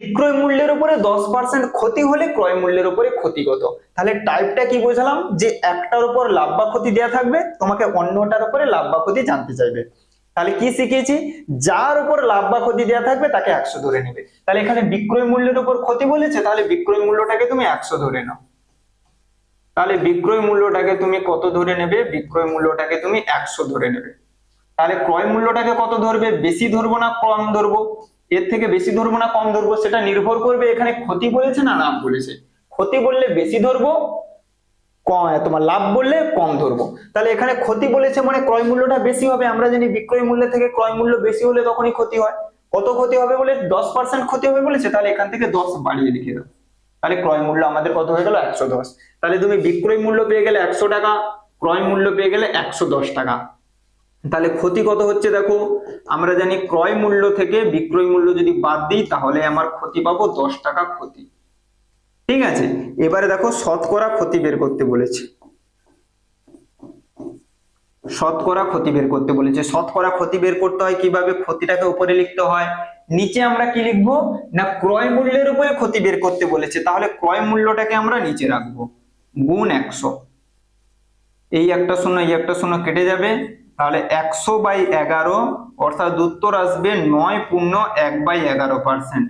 বিক্রয় মূল্যের উপরে দশ পার্সেন্ট ক্ষতি হলে ক্রয় মূল্যের উপরে ক্ষতি কত তাহলে টাইপটা কি বোঝালাম? যে একটার উপর লাভ বা ক্ষতি দেওয়া থাকবে, তোমাকে অন্যটার উপরে লাভ বা ক্ষতি জানতে চাইবে। তাহলে কি শিখেছি? যার উপর লাভ বা ক্ষতি দেওয়া থাকবে, তাকে একশো ধরে নেবে। তাহলে এখানে বিক্রয় মূল্যের উপর ক্ষতি বলেছে, তাহলে বিক্রয় মূল্যটাকে তুমি একশো ধরে নাও। তাহলে বিক্রয় মূল্যটাকে তুমি কত ধরে নেবে? বিক্রয় মূল্যটাকে তুমি একশো ধরে নেবে। তাহলে ক্রয় মূল্যটাকে কত ধরবে? বেশি ধরবো না কম ধরবো? এর থেকে বেশি ধরবো না, কম ধরবো, সেটা নির্ভর করবে এখানে ক্ষতি বলেছে না লাভ বলেছে। ক্ষতি বললে বেশি ধরবো তোমার লাভ বললে কম ধরবো। তাহলে এখানে ক্ষতি বলেছে মানে ক্রয় মূল্যটা বেশি হবে, আমরা জানি বিক্রয় মূল্য থেকে ক্রয় মূল্য বেশি হলে তখনই ক্ষতি হয়। কত ক্ষতি হবে বলে? দশ পার্সেন্ট ক্ষতি হবে বলেছে, তাহলে এখান থেকে দশ বাড়িয়ে লিখে দাও। তাহলে ক্রয় মূল্য আমাদের কত হয়ে গেল? একশো দশ। তাহলে তুমি বিক্রয় মূল্য পেয়ে গেলে একশো টাকা, ক্রয় মূল্য পেয়ে গেলে একশো দশ টাকা। তাহলে ক্ষতি কত হচ্ছে দেখো? আমরা জানি ক্রয় মূল্য থেকে বিক্রয় মূল্য যদি বাদ দিই, তাহলে আমার ক্ষতি পাবো দশ টাকা ক্ষতি। ঠিক আছে? এবারে দেখো শতকরা ক্ষতি বের করতে বলেছে। শতকরা ক্ষতি বের করতে বলেছে। শতকরা ক্ষতি বের করতে হয় কীভাবে? ক্ষতিটাকে উপরে লিখতে হয়। নিচে আমরা কি লিখব? না, ক্রয় মূল্যের উপরে ক্ষতি বের করতে বলেছে। তাহলে ক্রয় মূল্যটাকে আমরা নিচে রাখব। গুণ একশো। এই একটা শূন্য, এই একটা শূন্য কেটে যাবে। তাহলে একশো বাই এগারো অর্থাৎ উত্তর আসবে নয় পূর্ণ এক বাই এগারো পার্সেন্ট